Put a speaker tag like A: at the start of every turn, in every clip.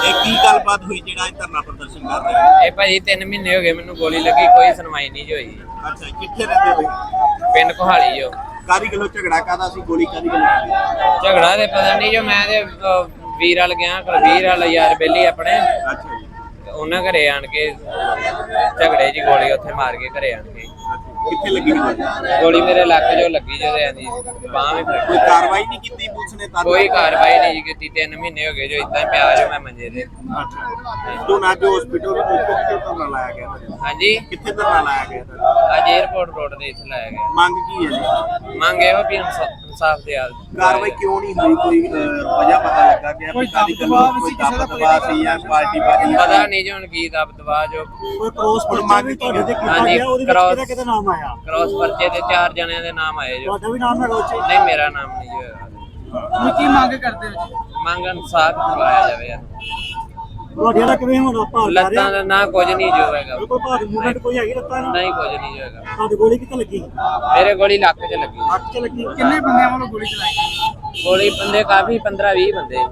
A: ਇਹ ਕੀ ਗੱਲਬਾਤ ਹੋਈ ਜਿਹੜਾ ਇਹ ਧਰਨਾ ਪ੍ਰਦਰਸ਼ਨ ਕਰ ਰਹੇ? ਹੋ
B: ਇਹ ਭਾਜੀ 3 ਮਹੀਨੇ ਹੋ ਗਏ ਮੈਨੂੰ ਗੋਲੀ ਲੱਗੀ ਕੋਈ ਸੁਣਵਾਈ ਨਹੀਂ ਜੀ ਹੋਈ।
A: ਅੱਛਾ ਕਿੱਥੇ ਰਹਿੰਦੇ ਹੋ?
B: ਪਿੰਡ ਕੋਹਾਲੀ ਜੋ
A: ਕਾਦੀ ਗੱਲੋਂ ਝਗੜਾ ਕਾਦਾ ਸੀ? ਗੋਲੀ ਕਾਦੀ ਗੱਲੋਂ?
B: ਝਗੜਾ ਤੇ ਪਤਾ ਨਹੀਂ ਜੋ ਮੈਂ ਤੇ ਅਹ, ਵੀਰ ਵਾਲ ਗਿਆ ਕੁਲਵੀਰ ਵਾਲਾ ਯਾਰ ਬੇਲੀ ਆਪਣੇ।
A: ਅੱਛਾ ਜੀ।
B: ਤੇ ਉਹਨਾਂ ਘਰੇ ਆਣ ਕੇ ਝਗੜੇ ਜੀ ਗੋਲੀ ਉੱਥੇ ਮਾਰ ਕੇ ਘਰੇ ਆਣ ਕੇ।
A: ਕਿੱਥੇ ਲੱਗੀ ਗੋਲੀ
B: ਗੋਲੀ ਮੇਰੇ ਲੱਕ ਜੋ ਲੱਗੀ ਜਦੋਂ ਆਂਦੀ ਬਾਹ ਵੀ
A: ਕੋਈ ਕਾਰਵਾਈ ਨਹੀਂ ਕੀਤੀ ਪੁਲਿਸ ਨੇ ਤਾਂ
B: ਕੋਈ ਕਾਰਵਾਈ ਨਹੀਂ ਕੀਤੀ 3 ਮਹੀਨੇ ਹੋ ਗਏ ਜੋ ਇਦਾਂ ਪਿਆ ਜੋ ਮੈਂ ਮੰਜੇ ਤੇ।
A: ਅੱਛਾ ਤੋਂ ਨਾ ਜੋ ਹਸਪੀਟਲ ਉੱਤੇ ਕਿੱਥੇ ਧਰਨਾ ਲਾਇਆ ਗਿਆ?
B: ਹਾਂਜੀ?
A: ਕਿੱਥੇ ਧਰਨਾ ਲਾਇਆ ਗਿਆ?
B: ਅੱਜ 에어ਪੋਰਟ ਰੋਡ ਤੇ ਇੱਥੇ ਲਾਇਆ ਗਿਆ।
A: ਮੰਗ ਕੀ ਹੈ ਜੀ?
B: ਮੰਗ ਇਹੋ ਵੀ ਇਨਸਾ- ਇਨਸਾਫ ਦੇ ਹਾਲ
A: ਕਾਰਵਾਈ ਕਿਉਂ ਨਹੀਂ ਹੋਈ? ਕੋਈ ਵਜ੍ਹਾ ਪਤਾ ਲੱਗਾ ਕਿ ਕੋਈ ਕਾਦੀ ਗੱਲੋਂ ਕੋਈ ਦਬਾਅ ਦਬਾਅ ਸੀ ਜਾਂ ਪਾਰਟੀ ਬਾਜੀ
B: ਪਤਾ ਨਹੀਂ ਜੀ ਹੁਣ ਕੀ ਦਬ ਦਵਾ ਜੋ
C: ਕੋਈ ਕ੍ਰੋਸ ਪਰਚਾ
A: ਮੰਗ
C: ਤੁਹਾਡੇ ਤੇ ਕੀਤਾ
B: ਹਾਂਜੀ,
C: ਗਿਆ ਉਹਦੇ ਵਿੱਚ ਕਿਹਦਾ ਕਿਹਦਾ ਨਾਮ ਆਇਆ?
B: ਕ੍ਰਾਸ ਪਰਚੇ ਤੇ ਚਾਰ ਜਣਿਆਂ ਦੇ ਨਾਮ ਆਏ ਜੋ।
C: ਤੁਹਾਡਾ ਵੀ ਨਾਮ ਹੈਗਾ ਉੱਚੇ
B: ਨਹੀਂ ਮੇਰਾ ਨਾਮ ਨਹੀਂ ਜੀ ਹੋਇਆ।
D: ਤੁਸੀਂ ਕੀ ਮੰਗ ਕਰਦੇ ਹੋ ਜੀ?
B: ਮੰਗ ਇਨਸਾਫ ਦਿਵਾਇਆ ਜਾਵੇ ਯਾਰ।
C: ਤੁਹਾਡੇ ਦਾ ਕਿਵੇਂ ਹੋਣਾ ਭਾਰ ਜਾ
B: ਲੱਤਾਂ ਦਾ ਨਾ ਕੁਝ ਨਹੀਂ ਜੋ ਹੈਗਾ
C: ਕੋਈ ਭਾਰ ਮੂਵਮੈਂਟ ਕੋਈ ਹੈਗੀ ਲੱਤਾਂ ਨਾਲ?
B: ਨਹੀਂ ਕੁਝ ਨਹੀਂ ਜੋ ਹੈਗਾ
C: ਤੁਹਾਡੀ ਗੋਲੀ ਕਿੱਥੇ ਲੱਗੀ?
B: ਮੇਰੇ ਗੋਲੀ ਲੱਕ 'ਚ ਲੱਗੀ।
C: ਅੱਖ 'ਚ ਲੱਗੀ।
D: ਕਿੰਨੇ ਬੰਦਿਆਂ ਵੱਲੋਂ ਗੋਲੀ ਚਲਾਈ? ਗਈ
B: ਗੋਲੀ ਬੰਦੇ ਕਾਫੀ 15 20 ਬੰਦੇ।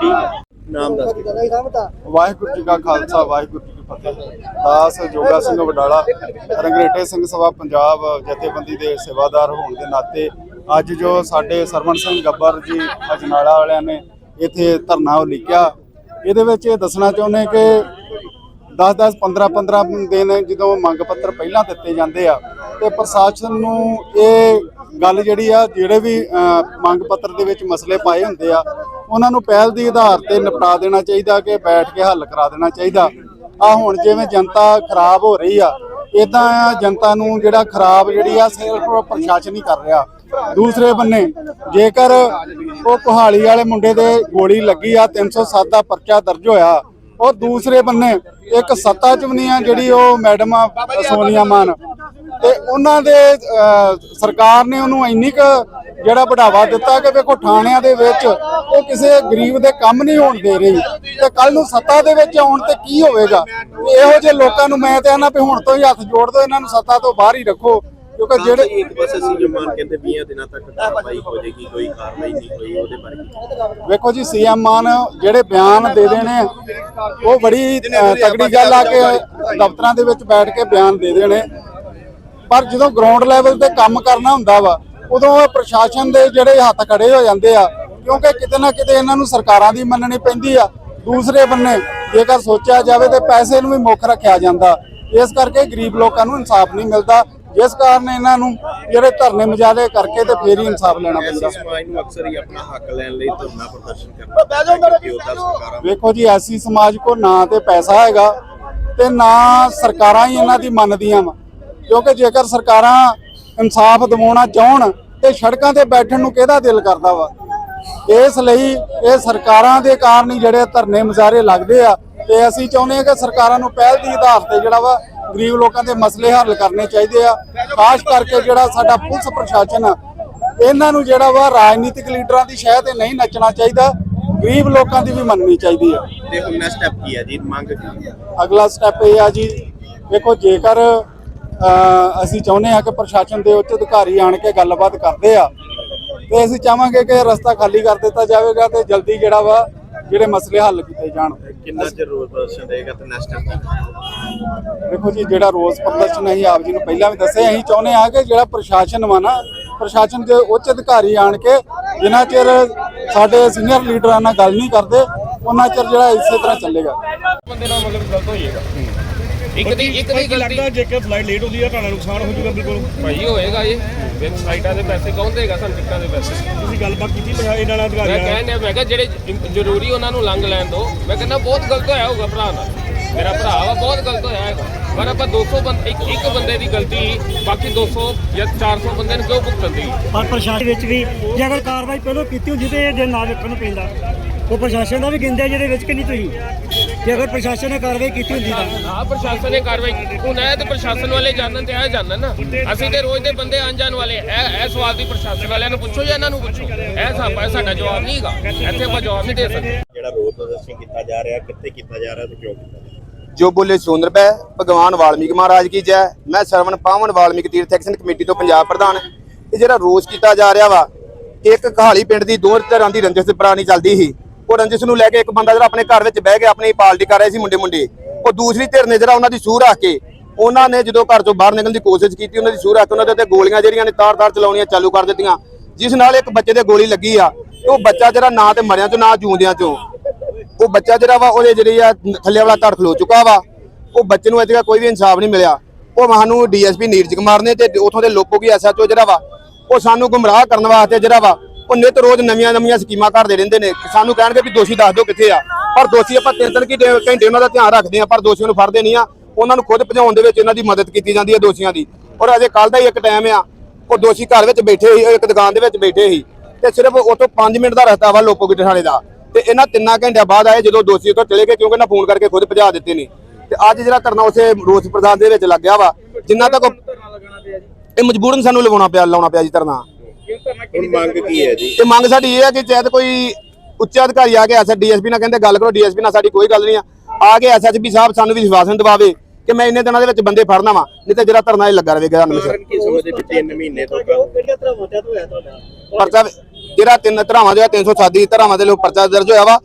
A: ਠੀਕ ਹੈ। ਨਾਮ ਦੱਸ।
E: ਵਾਹਿਗੁਰੂ ਜੀ ਕਾ ਖਾਲਸਾ ਵਾਹਿਗੁਰੂ ਜੀ ਦਾਸ ਜੋਗਾ ਸਿੰਘ ਵਡਾਲਾ, ਰੰਗਰੇਟੇ ਸਿੰਘ ਸਭਾ ਪੰਜਾਬ ਜਥੇਬੰਦੀ ਦੇ ਸੇਵਾਦਾਰ ਹੋਣ ਦੇ ਨਾਤੇ ਅੱਜ ਜੋ ਸਾਡੇ ਸਰਵਣ ਸਿੰਘ ਗੱਬਰ ਜੀ ਅਜਨਾਲਾ ਵਾਲਿਆਂ ਨੇ ਇੱਥੇ ਧਰਨਾ ਉਲੀਕਿਆ, ਇਹਦੇ ਵਿੱਚ ਇਹ ਦੱਸਣਾ ਚਾਹੁੰਦੇ ਕਿ 10 10 15 15 ਦਿਨ ਜਦੋਂ ਮੰਗ ਪੱਤਰ ਪਹਿਲਾਂ ਦਿੱਤੇ ਜਾਂਦੇ ਆ, ਤੇ ਪ੍ਰਸ਼ਾਸਨ ਨੂੰ ਇਹ ਗੱਲ ਜਿਹੜੀ ਆ, ਜਿਹੜੇ ਵੀ ਮੰਗ ਪੱਤਰ ਦੇ ਵਿੱਚ ਮਸਲੇ ਪਾਏ ਹੁੰਦੇ ਆ, ਉਹਨਾਂ ਨੂੰ ਪਹਿਲ ਦੀ ਆਧਾਰ ਤੇ ਨਿਪਟਾ ਦੇਣਾ ਚਾਹੀਦਾ ਕਿ ਬੈਠ ਕੇ ਹੱਲ ਕਰਾ ਦੇਣਾ ਚਾਹੀਦਾ। ਆ ਹੁਣ ਜਿਵੇਂ ਜਨਤਾ ਖਰਾਬ ਹੋ ਰਹੀ ਆ ਇਦਾਂ ਆ ਜਨਤਾ ਨੂੰ ਜਿਹੜਾ ਖਰਾਬ ਜਿਹੜੀ ਆ ਸਿਰਫ ਪ੍ਰਸ਼ਾਸਨ ਹੀ ਕਰ ਰਿਹਾ। ਦੂਸਰੇ ਬੰਨੇ, ਜੇਕਰ ਉਹ ਕੁਹਾਲੀ ਵਾਲੇ ਮੁੰਡੇ ਦੇ ਗੋਲੀ ਲੱਗੀ ਆ 307 ਦਾ ਪਰਚਾ ਦਰਜ ਹੋਇਆ ਉਹ ਦੂਸਰੇ ਬੰਨੇ ਇੱਕ ਸੱਤਾ ਚ ਵੀ ਆ ਜਿਹੜੀ ਉਹ ਮੈਡਮ ਆ ਸੋਨੀਆ ਮਾਨ। ਤੇ ਉਹਨਾਂ ਦੇ ਅਹ, ਸਰਕਾਰ ਨੇ ਉਹਨੂੰ ਇੰਨੀ ਕੁ ਜਿਹੜਾ ਵਧਾਵਾ ਦਿੱਤਾ ਕਿ ਵੇਖੋ ਥਾਣਿਆਂ ਦੇ ਵਿੱਚ ਉਹ ਕਿਸੇ ਗਰੀਬ ਦੇ ਕੰਮ ਨਹੀਂ ਹੋਣ ਦੇ ਰਹੀ। ਤੇ ਕੱਲ ਨੂੰ ਸੱਤਾ ਦੇ ਵਿੱਚ ਆਉਣ ਤੇ ਕੀ ਹੋਵੇਗਾ? ਇਹੋ ਜਿਹੇ ਲੋਕਾਂ ਨੂੰ ਮੈਂ ਤੇ ਆਨਾ ਵੀ ਹੁਣ ਤੋਂ ਹੀ ਹੱਥ ਜੋੜ ਦਿਓ ਇਹਨਾਂ ਨੂੰ ਸੱਤਾ ਤੋਂ ਬਾਹਰ ਹੀ ਰੱਖੋ। ਕਿਉਂਕਿ
A: ਜਿਹੜੇ
E: ਜਿਹੜੇ
A: ਇੱਕ ਪਾਸੇ ਸੀ ਜਮਾਨ ਕਹਿੰਦੇ 20 ਦਿਨਾਂ ਤੱਕ ਕਾਰਵਾਈ ਹੋ ਜਾਏਗੀ ਕੋਈ ਕਾਰਵਾਈ ਨਹੀਂ ਹੋਈ ਉਹਦੇ ਬਾਰੇ?
E: ਵੇਖੋ ਜੀ ਸੀਐਮ ਮਾਨ ਜਿਹੜੇ ਬਿਆਨ ਦੇ ਦੇਣੇ ਉਹ ਬੜੀ ਤਗੜੀ ਗੱਲ ਆ ਕਿ ਦਫ਼ਤਰਾਂ ਦੇ ਵਿੱਚ ਬੈਠ ਕੇ ਬਿਆਨ ਦੇ ਦੇਣੇ। ਪਰ ਜਦੋਂ ਗਰਾਊਂਡ ਲੈਵਲ ਤੇ ਕੰਮ ਕਰਨਾ ਹੁੰਦਾ ਵਾ ਉਦੋਂ ਇਹ ਪ੍ਰਸ਼ਾਸਨ ਦੇ ਜਿਹੜੇ ਹੱਥ ਖੜੇ ਹੋ ਜਾਂਦੇ ਆ ਕਿਉਂਕਿ ਕਿਤੇ ਨਾ ਕਿਤੇ ਇਹਨਾਂ ਨੂੰ ਸਰਕਾਰਾਂ ਦੀ ਮੰਨਣੀ ਪੈਂਦੀ ਆ। ਦੂਸਰੇ ਬੰਨੇ ਜੇਕਰ ਸੋਚਿਆ ਜਾਵੇ ਤੇ ਪੈਸੇ ਨੂੰ ਵੀ ਮੁੱਖ ਰੱਖਿਆ ਜਾਂਦਾ। ਇਸ ਕਰਕੇ ਗਰੀਬ ਲੋਕਾਂ ਨੂੰ ਇਨਸਾਫ ਨਹੀਂ ਮਿਲਦਾ। ਜਿਸ ਕਾਰਨ ਇਹਨਾਂ ਨੂੰ ਜਿਹੜੇ ਧਰਨੇ ਮਜਾਦੇ ਕਰਕੇ ਤੇ ਫੇਰ ਹੀ ਇਨਸਾਫ ਲੈਣਾ ਪੈਂਦਾ
A: ਐਸੀ ਸਮਾਜ ਨੂੰ ਅਕਸਰ ਹੀ ਆਪਣਾ ਹੱਕ ਲੈਣ ਲਈ ਧਰਨਾ ਪ੍ਰਦਰਸ਼ਨ ਕਰਨਾ ਪੈਂਦਾ ਕਿਉਂਕਿ ਉਹਦਾ ਸਰਕਾਰਾਂ।
E: ਵੇਖੋ ਜੀ ਐਸੀ ਸਮਾਜ ਕੋ ਨਾ ਤੇ ਪੈਸਾ ਹੈਗਾ ਤੇ ਨਾ ਸਰਕਾਰਾਂ ਹੀ ਇਹਨਾਂ ਦੀ ਮੰਨਦੀਆਂ ਵਾ। ਕਿਉਂਕਿ ਜੇਕਰ ਸਰਕਾਰਾਂ ਇਨਸਾਫ ਦਿਵਾਉਣਾ ਚਾਹਣ ਤੇ ਸੜਕਾਂ ਤੇ ਬੈਠਣ ਨੂੰ ਕਿਹਦਾ ਦਿਲ ਕਰਦਾ ਵਾ? ਇਸ ਲਈ ਇਹ ਸਰਕਾਰਾਂ ਦੇ ਕਾਰਨ ਹੀ ਜਿਹੜੇ ਧਰਨੇ ਮੁਜ਼ਾਹਰੇ ਲੱਗਦੇ ਆ ਤੇ ਅਸੀਂ ਚਾਹੁੰਦੇ ਹਾਂ ਕਿ ਸਰਕਾਰਾਂ ਨੂੰ ਪਹਿਲ ਦੀ ਆਧਾਰ ਤੇ ਜਿਹੜਾ ਵਾ ਗਰੀਬ ਲੋਕਾਂ ਦੇ ਮਸਲੇ ਹੱਲ ਕਰਨੇ ਚਾਹੀਦੇ ਆ। ਖਾਸ ਕਰਕੇ ਜਿਹੜਾ ਸਾਡਾ ਪੁਲਿਸ ਪ੍ਰਸ਼ਾਸਨ ਆ ਇਹਨਾਂ ਨੂੰ ਜਿਹੜਾ ਵਾ ਰਾਜਨੀਤਿਕ ਲੀਡਰਾਂ ਦੀ ਸ਼ਹਿ ਤੇ ਨਹੀਂ ਨੱਚਣਾ ਚਾਹੀਦਾ ਗਰੀਬ ਲੋਕਾਂ ਦੀ ਵੀ ਮੰਨਣੀ ਚਾਹੀਦੀ ਆ।
A: ਤੇ ਹੁਣ ਨੈਕਸਟ ਸਟੈਪ ਕੀ ਹੈ ਜੀ? ਮੰਗ
E: ਅਗਲਾ ਸਟੈਪ ਇਹ ਆ ਜੀ ਵੇਖੋ ਜੇਕਰ ਅ, ਅਸੀਂ ਚਾਹੁੰਦੇ ਆ ਕਿ ਪ੍ਰਸ਼ਾਸਨ ਦੇ ਉੱਚ ਅਧਿਕਾਰੀ ਆਣ ਕੇ ਗੱਲਬਾਤ ਕਰਦੇ ਆ ਤੇ ਅਸੀਂ ਚਾਹਾਂਗੇ ਕਿ ਰਸਤਾ ਖਾਲੀ ਕਰ ਦਿੱਤਾ ਜਾਵੇਗਾ ਤੇ ਜਲਦੀ ਜਿਹੜਾ ਵਾ ਜਿਹੜੇ ਮਸਲੇ ਹੱਲ ਕੀਤੇ ਜਾਣ।
A: ਕਿੰਨਾ ਚਿਰ ਰੋਜ਼ ਪ੍ਰਦਰਸ਼ਨ ਰਹੇਗਾ ਤੇ ਨੈਕਸਟ ਸਟੈਪ?
E: ਦੇਖੋ ਜੀ ਜਿਹੜਾ ਰੋਜ਼ ਪ੍ਰਦਰਸ਼ਨ ਅਸੀਂ ਆਪ ਜੀ ਨੂੰ ਪਹਿਲਾਂ ਵੀ ਦੱਸਿਆ ਅਸੀਂ ਚਾਹੁੰਦੇ ਆ ਕਿ ਜਿਹੜਾ ਪ੍ਰਸ਼ਾਸਨ ਵਾ ਨਾ ਪ੍ਰਸ਼ਾਸਨ ਦੇ ਉੱਚ ਅਧਿਕਾਰੀ ਆਣ ਕੇ ਜਿੰਨਾ ਚਿਰ ਸਾਡੇ ਸੀਨੀਅਰ ਲੀਡਰਾਂ ਨਾਲ ਗੱਲ ਨਹੀਂ ਕਰਦੇ ਉਹਨਾਂ ਚਿਰ ਜਿਹੜਾ ਇਸੇ ਤਰ੍ਹਾਂ ਚੱਲੇਗਾ।
F: ਬੰਦੇ ਨਾਲ ਮਤਲਬ ਗਲਤ ਹੋਈ ਹੈਗਾ ਇੱਕ ਦੀ ਇੱਕ ਦੀ ਗਲਤੀ।
G: ਲੱਗਦਾ ਜੇਕਰ ਫਲਾਈਟ ਲੇਟ ਹੁੰਦੀ ਹੈ ਤੁਹਾਡਾ ਨੁਕਸਾਨ ਹੋ ਜਾਊਗਾ ਬਿਲਕੁਲ।
F: ਭਾਈ ਹੋਏਗਾ ਜੀ। ਫਿਰ ਫਲਾਈਟਾਂ ਦੇ ਪੈਸੇ ਕੌਣ ਦੇਗਾ ਸਾਨੂੰ ਟਿਕਟਾਂ ਦੇ ਪੈਸੇ?
G: ਤੁਸੀਂ ਗੱਲਬਾਤ ਕੀਤੀ ਪੰਜਾਬ ਇਹਨਾਂ ਨਾਲ
F: ਮੈਂ
G: ਅਧਿਕਾਰੀਆਂ ਨਾਲ
F: ਕਹਿੰਦਾ ਮੈਂ ਕਿਹਾ ਜਿਹੜੇ ਜ- ਜ਼ਰੂਰੀ ਉਹਨਾਂ ਨੂੰ ਲੰਘ ਲੈਣ ਦਿਓ। ਮੈਂ ਕਹਿੰਦਾ ਬਹੁਤ ਗਲਤ ਹੋਇਆ ਹੋਊਗਾ ਭਰਾ ਨਾਲ। ਮੇਰਾ ਭਰਾ ਵਾ ਬਹੁਤ ਗਲਤ ਹੋਇਆ ਹੈਗਾ। ਪਰ ਆਪਾਂ 200 ਬੰਦੇ ਇੱਕ ਇੱਕ ਬੰਦੇ ਦੀ ਗਲਤੀ ਬਾਕੀ 200 ਜਾਂ 400 ਬੰਦੇ ਨੂੰ ਕਿਉਂ ਭੁਗਤਣ ਦੀ
C: ਪਰ ਪ੍ਰਸ਼ਾਸਨ ਵਿੱਚ ਵੀ ਜੇ ਅਗਰ ਕਾਰਵਾਈ ਪਹਿਲਾਂ ਕੀਤੀ ਹੁੰਦੀ ਤੇ ਇਹ ਦਿਨ ਨਾ ਵੇਖਣ ਨੂੰ ਪੈਂਦਾ। ਉਹ ਪ੍ਰਸ਼ਾਸਨ ਦਾ ਵੀ ਗਿੰਦੇ ਜਿਹਦੇ ਵਿੱਚ ਕਿ ਨਹੀਂ ਤੁਸੀਂ। ਜੇ ਅਗਰ ਪ੍ਰਸ਼ਾਸਨ ਨੇ ਕਾਰਵਾਈ ਕੀਤੀ ਹੁੰਦੀ ਤਾਂ।
F: ਹਾਂ ਪ੍ਰਸ਼ਾਸਨ ਨੇ ਕਾਰਵਾਈ ਕੀਤੀ। ਹੁਣ ਇਹ ਤੇ ਪ੍ਰਸ਼ਾਸਨ ਵਾਲੇ ਜਾਣਨ ਤੇ ਇਹ ਜਾਣਨ ਨਾ। ਅਸੀਂ ਤੇ ਰੋਜ਼ ਦੇ ਬੰਦੇ ਆਣ ਜਾਣ ਵਾਲੇ ਇਹ ਇਹ ਸਵਾਲ ਦੀ ਪ੍ਰਸ਼ਾਸਨ ਵਾਲਿਆਂ ਨੂੰ ਪੁੱਛੋ ਜਾਂ ਇਹਨਾਂ ਨੂੰ ਪੁੱਛੋ। ਇਹ ਸਾਡਾ ਸਾਡਾ ਜਵਾਬ ਨਹੀਂ ਹੈਗਾ। ਇੱਥੇ ਆਪਾਂ ਜਵਾਬ ਨਹੀਂ ਦੇ ਸਕਦੇ।
A: ਜਿਹੜਾ ਰੋਜ਼ ਪ੍ਰਦਰਸ਼ਨ ਕੀਤਾ ਜਾ ਰਿਹਾ ਕਿੱਥੇ ਕੀਤਾ ਜਾ ਰਿਹਾ ਤੇ ਕਿਉਂ ਕੀਤਾ ਜੋ
H: ਬੋਲੇ ਸੁੰਦਰ ਪੈ ਭਗਵਾਨ ਵਾਲਮੀਕ ਮਹਾਰਾਜ ਕੀ ਜੈ। ਮੈਂ ਸਰਵਨ ਪਾਵਨ ਵਾਲਮੀਕ ਤੀਰਥ ਐਕਸ਼ਨ ਕਮੇਟੀ ਤੋਂ ਪੰਜਾਬ ਪ੍ਰਧਾਨ। ਇਹ ਜਿਹੜਾ ਰੋਸ ਕੀਤਾ ਜਾ ਰਿਹਾ ਵਾ, ਇੱਕ ਕਹਾਲੀ ਪਿੰਡ ਦੀ ਦੋ ਧਿਰਾਂ ਦੀ ਰੰਜਿਸ਼ ਪੁਰਾਣੀ ਚੱਲਦੀ ਸੀ। ਉਹ ਰੰਜਿਸ਼ ਨੂੰ ਲੈ ਕੇ ਇੱਕ ਬੰਦਾ ਜਿਹੜਾ ਆਪਣੇ ਘਰ ਵਿੱਚ ਬਹਿ ਕੇ ਆਪਣੀ ਪਾਰਟੀ ਕਰ ਰਿਹਾ ਸੀ ਮੁੰਡੇ ਮੁੰਡੇ ਉਹ ਦੂਸਰੀ ਧਿਰ ਨੇ ਜਿਹੜਾ ਉਹਨਾਂ ਦੀ ਸੂਹ ਰੱਖ ਕੇ, ਉਹਨਾਂ ਨੇ ਜਦੋਂ ਘਰ ਤੋਂ ਬਾਹਰ ਨਿਕਲਣ ਦੀ ਕੋਸ਼ਿਸ਼ ਕੀਤੀ, ਉਹਨਾਂ ਦੀ ਸੂਹ ਰੱਖ ਕੇ ਉਹਨਾਂ ਦੇ ਉੱਤੇ ਗੋਲੀਆਂ ਜਿਹੜੀਆਂ ਨੇ ਤਾਰ-ਤਾਰ ਚਲਾਉਣੀਆਂ ਚਾਲੂ ਕਰ ਦਿੱਤੀਆਂ। ਜਿਸ ਨਾਲ ਇੱਕ ਬੱਚੇ ਦੇ ਗੋਲੀ ਲੱਗੀ ਆ, ਤੇ ਉਹ ਬੱਚਾ ਜਿਹੜਾ ਨਾ ਤੇ ਮਰਿਆਂ ਚੋਂ, ਨਾ ਜੂੰਦਿਆਂ ਚੋਂ। ਉਹ ਬੱਚਾ ਜਿਹੜਾ ਵਾ, ਉਹਦੇ ਜਿਹੜੀ ਆ, ਥੱਲੇ ਵਾਲਾ ਧੜ ਖਲੋ ਚੁੱਕਾ ਵਾ। ਉਹ ਬੱਚੇ ਨੂੰ ਅਜੇ ਤੱਕ ਕੋਈ ਵੀ ਇਨਸਾਫ ਨਹੀਂ ਮਿਲਿਆ। ਉਹ ਸਾਨੂੰ ਡੀਐਸਪੀ ਨੀਰਜ ਕੁਮਾਰ ਨੇ ਤੇ ਉਥੋਂ ਦੇ ਲੋਕੋ ਕੀ ਐਸਐਚਓ ਜਿਹੜਾ ਵਾ, ਉਹ ਸਾਨੂੰ ਗੁੰਮਰਾਹ ਕਰਨ ਵਾਸਤੇ ਜਿਹੜਾ ਵਾ, ਉਹ ਨਿਤ ਰੋਜ਼ ਨਵੀਆਂ ਨਵੀਆਂ ਸਕੀਮਾਂ ਕਰਦੇ ਰਹਿੰਦੇ ਨੇ। ਸਾਨੂੰ ਕਹਿਣਗੇ ਵੀ ਦੋਸ਼ੀ ਦੱਸ ਦਿਓ ਕਿੱਥੇ ਆ। ਪਰ ਦੋਸ਼ੀ ਆਪਾਂ ਤਿੰਨ ਤਿੰਨ ਘੰਟੇ ਘੰਟੇ ਉਹਨਾਂ ਦਾ ਧਿਆਨ ਰੱਖਦੇ ਆ, ਪਰ ਦੋਸ਼ੀਆਂ ਨੂੰ ਫੜਦੇ ਨਹੀਂ ਆ। ਉਹਨਾਂ ਨੂੰ ਖੁਦ ਭਜਾਉਣ ਦੇ ਵਿੱਚ ਇਹਨਾਂ ਦੀ ਮਦਦ ਕੀਤੀ ਜਾਂਦੀ ਹੈ ਦੋਸ਼ੀਆਂ ਦੀ। ਔਰ ਅਜੇ ਕੱਲ ਦਾ ਹੀ ਇੱਕ ਟਾਈਮ ਆ, ਉਹ ਦੋਸ਼ੀ ਘਰ ਵਿੱਚ ਬੈਠੇ ਸੀ ਇੱਕ ਦੁਕਾਨ ਦੇ ਵਿੱਚ ਬੈਠੇ ਸੀ। ਤੇ ਸਿਰਫ ਉਹ ਤੋਂ 5 ਮਿੰਟ ਦਾ ਰਸਤਾ ਵਾ ਲੋਕੋ ਗਿੱਟੇ ਦਾ। ਤੇ ਇਹਨਾਂ ਤਿੰਨਾਂ ਘੰਟਿਆਂ ਬਾਅਦ ਆਏ ਜਦੋਂ ਦੋਸ਼ੀ ਉੱਥੋਂ ਚਲੇ ਗਏ ਕਿਉਂਕਿ ਇਹਨਾਂ ਫੋਨ ਕਰਕੇ ਖੁਦ ਭਜਾ ਦਿੱਤੇ ਨੇ ਤੇ ਅੱਜ ਜਿਹੜਾ ਧਰਨਾ ਉਸੇ ਰੋਸ ਪ੍ਰਦਾਨ ਦੇ ਵਿੱਚ ਲੱਗਿਆ ਵਾ ਜਿੰਨਾ ਤੱਕ ਇਹ ਮਜਬੂਰਨ ਸਾਨੂੰ ਲਵਾਉਣਾ ਪਿਆ ਲਾਉਣਾ ਪਿਆ ਜੀ ਧਰਨਾ।
A: ਹੁਣ ਮੰਗ ਕੀ ਹੈ ਜੀ?
H: ਤੇ ਮੰਗ ਸਾਡੀ ਇਹ ਹੈ ਕਿ ਚਾਹੇ ਕੋਈ ਉੱਚ ਅਧਿਕਾਰੀ ਆ ਕੇ ਐਸਐਸ ਡੀਐਸਪੀ ਨਾਲ ਕਹਿੰਦੇ ਗੱਲ ਕਰੋ ਡੀਐਸਪੀ ਨਾਲ ਸਾਡੀ ਕੋਈ ਗੱਲ ਨਹੀਂ ਆ। ਆ ਕੇ ਐਸਐਸਪੀ ਸਾਹਿਬ ਸਾਨੂੰ ਵੀ ਵਿਸ਼ਵਾਸਨ ਦਿਵਾਵੇ ਕਿ ਮੈਂ ਇੰਨੇ ਦਿਨਾਂ ਦੇ ਵਿੱਚ ਬੰਦੇ ਫੜਨਾ ਵਾ ਨਹੀਂ ਤੇ ਜਿਹੜਾ ਧਰਨਾ ਇਹ ਲੱਗਾ ਰਹੇਗਾ ਹਮੇਸ਼ਾ
A: ਕਾਰਨ ਕੀ ਸਮਝਦੇ ਵੀ 3 ਮਹੀਨੇ ਤੋਂ
H: ਪਰਚਾ ਜਿਹੜਾ ਤਿੰਨ ਧਰਾਵਾਂ ਦੇ 307 ਦੀ ਧਰਾਵਾਂ ਦੇ ਲੋਕ ਪਰਚਾ ਦਰਜ ਹੋਇਆ ਵਾ।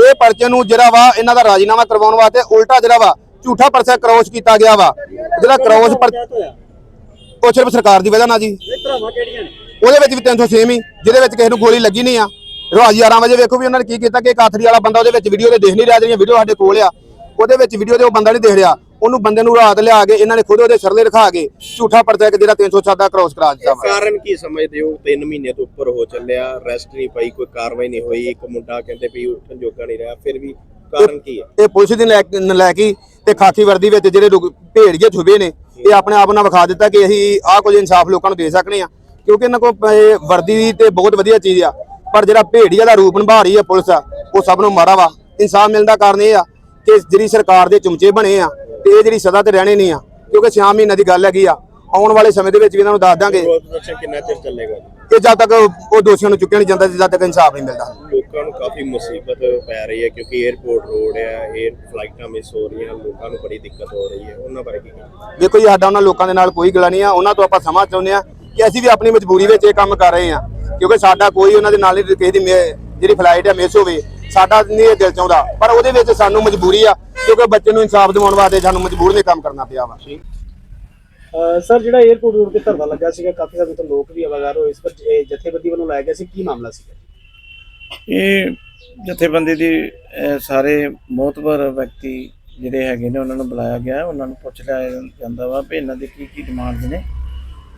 H: ਇਹ ਪਰਚੇ ਨੂੰ ਜਿਹੜਾ ਵਾ ਇਹਨਾਂ ਦਾ ਰਾਜੀਨਾਮਾ ਕਰਵਾਉਣ ਵਾਸਤੇ ਉਲਟਾ ਜਿਹੜਾ ਵਾ ਝੂਠਾ ਪਰਚਾ ਕਰੋਸ ਕੀਤਾ ਗਿਆ ਵਾ। ਜਿਹੜਾ ਕਰੋਸ ਪਰ ਉਹ ਸਿਰਫ ਸਰਕਾਰ ਦੀ ਵਜ੍ਹਾ ਨਾਲ ਜੀ। ਉਹਦੇ ਵਿੱਚ ਵੀ 306 ਹੀ ਜਿਹਦੇ ਵਿੱਚ ਕਿਸੇ ਨੂੰ ਗੋਲੀ ਲੱਗੀ ਨਹੀਂ ਆ। ਰਾਜ 11 ਵਜੇ ਵੇਖੋ ਵੀ ਉਹਨਾਂ ਨੇ ਕੀ ਕੀਤਾ ਕਿ ਕਾਥਰੀ ਵਾਲਾ ਬੰਦਾ ਉਹਦੇ ਵਿੱਚ ਵੀਡੀਓ ਦੇ ਦੇਖ ਨਹੀਂ ਰਿਹਾ ਜਿਹੜੀਆਂ ਵੀਡੀਓ ਸਾਡੇ ਕੋਲ ਆ। ਉਹਦੇ ਵਿੱਚ ਵੀਡੀਓ ਦੇ ਉਹ ਬੰਦਾ ਨਹੀਂ ਦੇਖ ਰਿਹਾ। ਉਹਨੂੰ ਬੰਦੇ ਨੂੰ ਰਾਤ ਲਿਆ ਕੇ ਇਹਨਾਂ ਨੇ ਖੁਦ ਉਹਦੇ ਸਰਲੇ ਰਖਾ ਕੇ ਝੂਠਾ ਪਰਚਾ ਇੱਕ ਜਿਹੜਾ 307 ਦਾ ਕ੍ਰੋਸ ਕਰਾ ਦਿੱਤਾ ਵਾ।
A: ਕਾਰਨ ਕੀ ਸਮਝਦੇ ਹੋ? 3 ਮਹੀਨੇ ਤੋਂ ਉੱਪਰ ਹੋ ਚੱਲਿਆ ਰੈਸਟ ਨਹੀਂ ਪਈ ਕੋਈ ਕਾਰਵਾਈ ਨਹੀਂ ਹੋਈ ਇੱਕ ਮੁੰਡਾ ਕਹਿੰਦੇ ਵੀ ਉੱਠਣ ਜੋਗਾ ਨਹੀਂ ਰਿਹਾ ਫਿਰ ਵੀ ਕਾਰਨ ਕੀ ਹੈ?
H: ਇਹ ਪੁਲਿਸ ਦੀ ਲੈ ਲੈ ਕੇ ਤੇ ਖਾਕੀ ਵਰਦੀ ਵਿੱਚ ਜਿਹੜੇ ਭੇੜੀਏ ਛੁਬੇ ਨੇ ਇਹ ਆਪਣੇ ਆਪ ਨਾਲ ਵਿਖਾ ਦਿੱਤਾ ਕਿ ਅਸੀਂ ਆਹ ਕੁਝ ਇਨਸਾਫ ਲੋਕਾਂ ਨੂੰ ਦੇ ਸਕਨੇ ਆ। ਕਿਉਂਕਿ ਇਹਨਾਂ ਕੋਲ ਇਹ ਵਰਦੀ ਤੇ ਬਹੁਤ ਵਧੀਆ ਚੀਜ਼ ਆ ਪਰ ਜਿਹੜਾ ਭੇੜੀਆ ਦਾ ਰੂਪ ਨਿਭਾ ਰਹੀ ਹੈ ਪੁਲਿਸ ਆ ਉਹ ਸਭ ਨੂੰ ਮਾੜਾ ਵਾ। ਇਨਸਾਫ ਮਿਲਣ ਦਾ ਕਾਰਨ ਇਹ ਆ ਕਿ ਜਿਹੜੀ ਸਰਕਾਰ ਦੇ ਚਮਚੇ ਬਣੇ ਆ ਤੇ ਇਹ ਜਿਹੜੀ ਸਦਾ ਤੇ ਰਹਿਣੇ ਨਹੀਂ ਆ ਕਿਉਂਕਿ 6 ਮਹੀਨੇ ਦੀ ਗੱਲ ਹੈਗੀ ਆ ਆਉਣ ਵਾਲੇ ਸਮੇਂ ਦੇ ਵਿੱਚ ਵੀ ਇਹਨਾਂ ਨੂੰ ਦੱਸ ਦਾਂਗੇ। ਪ੍ਰੋਸੈਸ ਜਦ ਤੱਕ ਉਹ ਦੋਸ਼ੀਆਂ ਨੂੰ ਚੁੱਕਿਆ ਨਹੀਂ ਜਾਂਦਾ ਜਦ ਤੱਕ ਇਨਸਾਫ ਨਹੀਂ ਮਿਲਦਾ।
A: ਲੋਕਾਂ ਨੂੰ ਕਾਫੀ ਮੁਸੀਬਤ ਪੈ ਰਹੀ ਹੈ ਕਿਉਂਕਿ 에어ਪੋਰਟ ਰੋਡ ਹੈ 에ਅਰ ਫਲਾਈਟਾਂ ਮਿਸ ਹੋ ਰਹੀਆਂ ਲੋਕਾਂ ਨੂੰ ਬੜੀ ਦਿੱਕਤ ਹੋ ਰਹੀ ਹੈ। ਉਹਨਾਂ ਬਾਰੇ ਕੀ
H: ਦੇਖੋ ਜੀ ਸਾਡਾ ਉਹਨਾਂ ਲੋਕਾਂ ਦੇ ਨਾਲ ਕੋਈ ਗੱਲ ਨਹੀਂ ਆ। ਉਹਨਾਂ ਤੋਂ ਆਪਾਂ ਸਮਾਂ ਚਾਹੁੰਦੇ ਆ ਕਿ ਅਸੀਂ ਵੀ ਆਪਣੀ ਮਜਬੂਰੀ ਵਿੱਚ ਇਹ ਕੰਮ ਕਰ ਰਹੇ ਆ ਕਿਉਂਕਿ ਸਾਡਾ ਕੋਈ ਉਹਨਾਂ ਦੇ ਨਾਲ ਨਹੀਂ ਕਿਸੇ ਦੀ ਜਿਹੜੀ ਫਲਾਈਟ ਹੈ ਮਿਸ ਹੋਵੇ ਸਾਡਾ ਨਹੀਂ ਇਹ ਦਿਲ ਚਾਹੁੰਦਾ। ਪਰ ਉਹਦੇ ਵਿੱਚ ਸਾਨੂੰ ਮਜਬੂਰੀ ਆ ਕਿਉਂਕਿ ਬੱਚੇ ਨੂੰ ਇਨਸਾਫ ਦਿਵਾਉਣ ਵਾਸਤੇ ਸਾਨੂੰ ਮਜਬੂਰ ਨੇ ਕੰਮ ਕਰਨਾ ਪਿਆ ਵਾ।
I: ਸਰ ਜਿਹੜਾ 에어ਪੋਰਟ ਰੋਡ ਤੇ ਧਰਨਾ ਲੱਗਾ ਸੀਗਾ ਕਾਫੀ ਸਮੇਂ ਤੋਂ ਲੋਕ ਵੀ ਆਵਾਜ਼ਾਰ ਹੋਏ ਇਸ ਪਰ ਜਥੇਬੰਦੀ ਵੱਲੋਂ ਲਾਇਆ ਗਿਆ ਸੀ ਕੀ ਮਾਮਲਾ ਸੀਗਾ?
J: ਇਹ ਜਥੇਬੰਦੀ ਦੀ ਸਾਰੇ ਮੋਤਬਰ ਵਿਅਕਤੀ ਜਿਹੜੇ ਹੈਗੇ ਨੇ ਉਹਨਾਂ ਨੂੰ ਬੁਲਾਇਆ ਗਿਆ ਉਹਨਾਂ ਨੂੰ ਪੁੱਛ ਲਿਆ ਜਾਂਦਾ ਵਾ ਵੀ ਇਹਨਾਂ ਦੇ ਕੀ ਕੀ ਡਿਮਾਂਡਸ ਨੇ।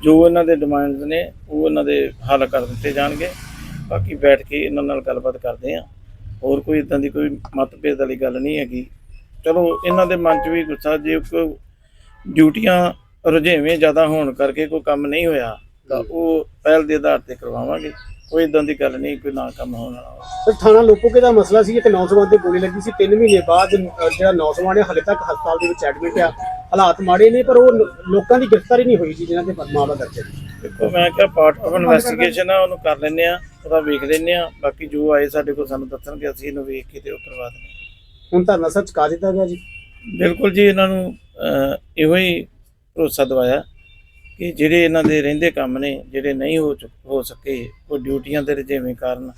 J: ਜੋ ਇਹਨਾਂ ਦੇ ਡਿਮਾਂਡਸ ਨੇ ਉਹ ਇਹਨਾਂ ਦੇ ਹੱਲ ਕਰ ਦਿੱਤੇ ਜਾਣਗੇ। ਬਾਕੀ ਬੈਠ ਕੇ ਇਹਨਾਂ ਨਾਲ ਗੱਲਬਾਤ ਕਰਦੇ ਆ। ਹੋਰ ਕੋਈ ਇਦਾਂ ਦੀ ਕੋਈ ਮਤਭੇਦ ਵਾਲੀ ਗੱਲ ਨਹੀਂ ਹੈਗੀ। ਚਲੋ ਇਹਨਾਂ ਦੇ ਮਨ 'ਚ ਵੀ ਗੁੱਸਾ ਜੇ ਕੋਈ ਡਿਊਟੀਆਂ ਰੁਝੇਵੇਂ ਜ਼ਿਆਦਾ ਹੋਣ ਕਰਕੇ ਕੋਈ ਕੰਮ ਨਹੀਂ ਹੋਇਆ ਤਾਂ ਉਹ ਪਹਿਲ ਦੇ ਆਧਾਰ ਤੇ ਕਰਵਾਵਾਂਗੇ। ਕੋਈ ਇਦਾਂ ਦੀ ਗੱਲ ਨਹੀਂ ਕੋਈ ਨਾ ਕੰਮ ਹੋਣ ਵਾਲਾ।
I: ਸਰ ਥਾਣਾ ਲੋਪੋਕੇ ਦਾ ਮਸਲਾ ਸੀ ਇੱਕ ਨੌਜਵਾਨ ਤੇ ਗੋਲੀ ਲੱਗੀ ਸੀ। 3 ਮਹੀਨੇ ਬਾਅਦ ਜਿਹੜਾ ਨੌਜਵਾਨ ਹੈ ਹਲੇ ਤੱਕ ਹਸਪਤਾਲ ਦੇ ਵਿੱਚ ਐਡਮਿਟ ਆ। ਹਾਲਾਤ ਮਾੜੇ ਨੇ ਪਰ ਉਹ ਲੋ- ਲੋਕਾਂ ਦੀ ਗ੍ਰਿਫਤਾਰੀ ਨਹੀਂ ਹੋਈ ਜੀ ਜਿਨ੍ਹਾਂ ਤੇ ਮਾਮਲਾ ਦਰਜ ਹੈ।
J: ਦੇਖੋ ਮੈਂ ਕਿਹਾ ਪਾਰਟ ਆਫ ਇਨਵੈਸਟੀਗੇਸ਼ਨ ਆ ਉਹਨੂੰ ਕਰ ਲੈਂਦੇ ਆ ਉਹਦਾ ਵੇਖ ਲੈਂਦੇ ਆ ਬਾਕੀ ਜੋ ਆਏ ਸਾਡੇ ਕੋਲ ਸਾਨੂੰ ਦੱਸਣਗੇ ਅਸੀਂ ਇਹਨੂੰ ਵੇਖ ਕੇ ਤੇ ਉਹ ਕਰਵਾ ਦਿੰਦੇ।
I: ਹੁਣ ਧਰਨਾ ਸਰ ਚੁਕਾ ਦਿੱਤਾ ਗਿਆ ਜੀ
J: ਬਿਲਕੁਲ ਜੀ ਇਹਨਾਂ ਨੂੰ ਅਹ, ਇਹੋ ਹੀ ਭਰੋਸਾ ਦਵਾਇਆ ਕਿ ਜਿਹੜੇ ਇਹਨਾਂ ਦੇ ਰਹਿੰਦੇ ਕੰਮ ਨੇ ਜਿਹੜੇ ਨਹੀਂ ਹੋ ਚੁੱਕ- ਹੋ ਸਕੇ ਉਹ ਡਿਊਟੀਆਂ ਦੇ ਰਜੇਵੇਂ ਕਾਰਨ